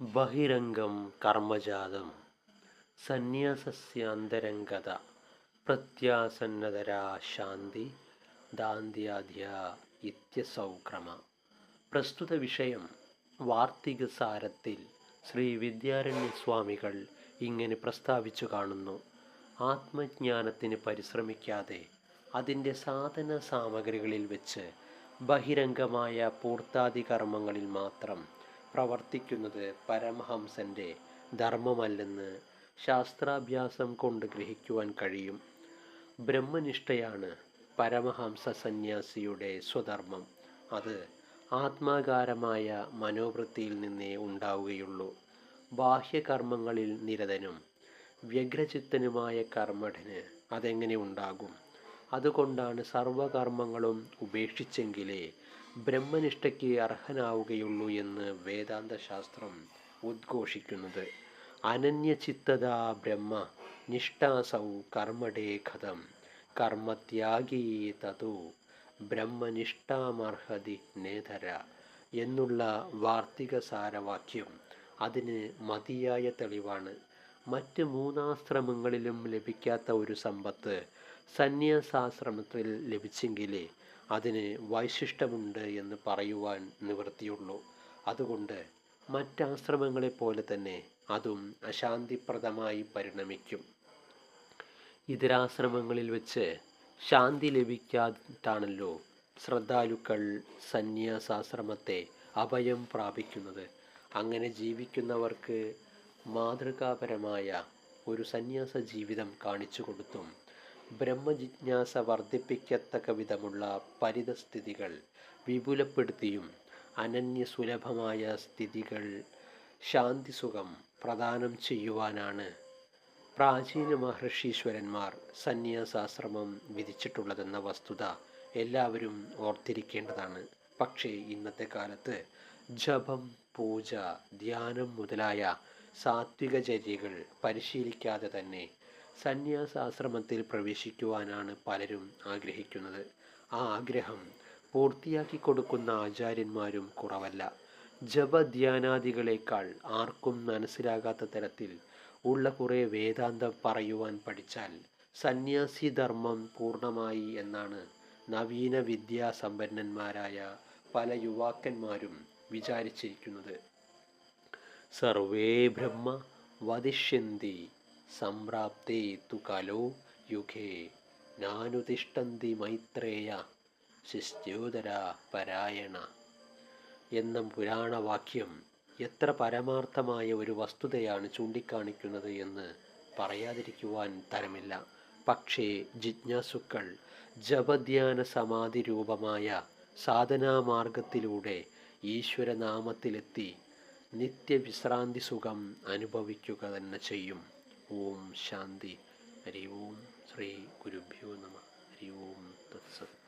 ബഹിരംഗം കർമ്മജാതം. സന്യാസസ്യാന്തരംഗത പ്രത്യാസന്നതരാ ശാന്തി ദാന്ത്യാധ്യ പ്രസ്തുത വിഷയം വാർത്തിക സാരത്തിൽ ശ്രീ വിദ്യാരണ്യസ്വാമികൾ ഇങ്ങനെ പ്രസ്താവിച്ചു കാണുന്നു. ആത്മജ്ഞാനത്തിന് പരിശ്രമിക്കാതെ അതിന്റെ സാധന സാമഗ്രികളിൽ വെച്ച് ബഹിരംഗമായ പൂർത്താദി കർമ്മങ്ങളിൽ മാത്രം പ്രവർത്തിക്കുന്നത് പരമഹംസന്റെ ധർമ്മമല്ലെന്ന് ശാസ്ത്രാഭ്യാസം കൊണ്ട് ഗ്രഹിക്കുവാൻ കഴിയും. ബ്രഹ്മനിഷ്ഠയാണ് പരമഹംസ സന്യാസിയുടെ സ്വധർമ്മം. അത് ആത്മാകാരമായ മനോവൃത്തിയിൽ നിന്നേ ഉണ്ടാവുകയുള്ളൂ. ബാഹ്യകർമ്മങ്ങളിൽ നിരതനും വ്യഗ്രചിത്തനുമായ കർമ്മഠന് അതെങ്ങനെ ഉണ്ടാകും? അതുകൊണ്ടാണ് സർവകർമ്മങ്ങളും ഉപേക്ഷിച്ചെങ്കിലേ ബ്രഹ്മനിഷ്ഠയ്ക്ക് അർഹനാവുകയുള്ളൂ എന്ന് വേദാന്തശാസ്ത്രം ഉദ്ഘോഷിക്കുന്നത്. അനന്യചിത്തത ബ്രഹ്മ നിഷ്ഠാസൗ കർമ്മടേ കഥം കർമ്മത്യാഗീ തതു ബ്രഹ്മനിഷ്ഠാമർഹതി നേതര എന്നുള്ള വാർത്തിക സാരവാക്യം അതിന് മതിയായ തെളിവാണ്. മറ്റ് മൂന്നാശ്രമങ്ങളിലും ലഭിക്കാത്ത ഒരു സമ്പത്ത് സന്യാസാശ്രമത്തിൽ ലഭിച്ചെങ്കിലേ അതിന് വൈശിഷ്ടമുണ്ട് എന്ന് പറയുവാൻ നിവൃത്തിയുള്ളൂ. അതുകൊണ്ട് മറ്റാശ്രമങ്ങളെപ്പോലെ തന്നെ അതും അശാന്തിപ്രദമായി പരിണമിക്കും. ഇതരാശ്രമങ്ങളിൽ വെച്ച് ശാന്തി ലഭിക്കാത്താണല്ലോ ശ്രദ്ധാലുക്കൾ സന്യാസാശ്രമത്തെ അഭയം പ്രാപിക്കുന്നത്. അങ്ങനെ ജീവിക്കുന്നവർക്ക് മാതൃകാപരമായ ഒരു സന്യാസ ജീവിതം കാണിച്ചു കൊടുത്തും ബ്രഹ്മജിജ്ഞാസ വർദ്ധിപ്പിക്കത്തക്ക വിധമുള്ള പരിതസ്ഥിതികൾ വിപുലപ്പെടുത്തിയും അനന്യസുലഭമായ സ്ഥിതികൾ ശാന്തിസുഖം പ്രദാനം ചെയ്യുവാനാണ് പ്രാചീന മഹർഷീശ്വരന്മാർ സന്യാസാശ്രമം വിധിച്ചിട്ടുള്ളതെന്ന വസ്തുത എല്ലാവരും ഓർത്തിരിക്കേണ്ടതാണ്. പക്ഷേ ഇന്നത്തെ കാലത്ത് ജപം പൂജ ധ്യാനം മുതലായ സാത്വികചര്യകൾ പരിശീലിക്കാതെ തന്നെ സന്യാസാശ്രമത്തിൽ പ്രവേശിക്കുവാനാണ് പലരും ആഗ്രഹിക്കുന്നത്. ആ ആഗ്രഹം പൂർത്തിയാക്കി കൊടുക്കുന്ന ആചാര്യന്മാരും കുറവല്ല. ജപധ്യാനാദികളേക്കാൾ ആർക്കും മനസ്സിലാകാത്ത തരത്തിൽ ഉള്ള കുറേ വേദാന്തം പറയുവാൻ പഠിച്ചാൽ സന്യാസി ധർമ്മം പൂർണമായി എന്നാണ് നവീന വിദ്യാസമ്പന്നന്മാരായ പല യുവാക്കന്മാരും വിചാരിച്ചിരിക്കുന്നത്. സർവേ ബ്രഹ്മ വദിഷ്യന്തി സംപ്രാപ്തേ തു കലോ യുഗേ. നാനുതിഷ്ടന്തി മൈത്രേയ ശിഷ്യോദര പരായണ. എന്ന പുരാണവാക്യം എത്ര പരമാർത്ഥമായ ഒരു വസ്തുതയാണ് ചൂണ്ടിക്കാണിക്കുന്നത് എന്ന് പറയാതിരിക്കുവാൻ തരമില്ല. പക്ഷേ ജിജ്ഞാസുക്കൾ ജപധ്യാന സമാധി രൂപമായ സാധനാമാർഗത്തിലൂടെ ഈശ്വരനാമത്തിലെത്തി നിത്യവിശ്രാന്തി സുഖം അനുഭവിക്കുക തന്നെ ചെയ്യും. ഓം ശാന്തി ഹരി ഓം ശ്രീ ഗുരുഭ്യോ നമ ഹരി ഓം തത്സത്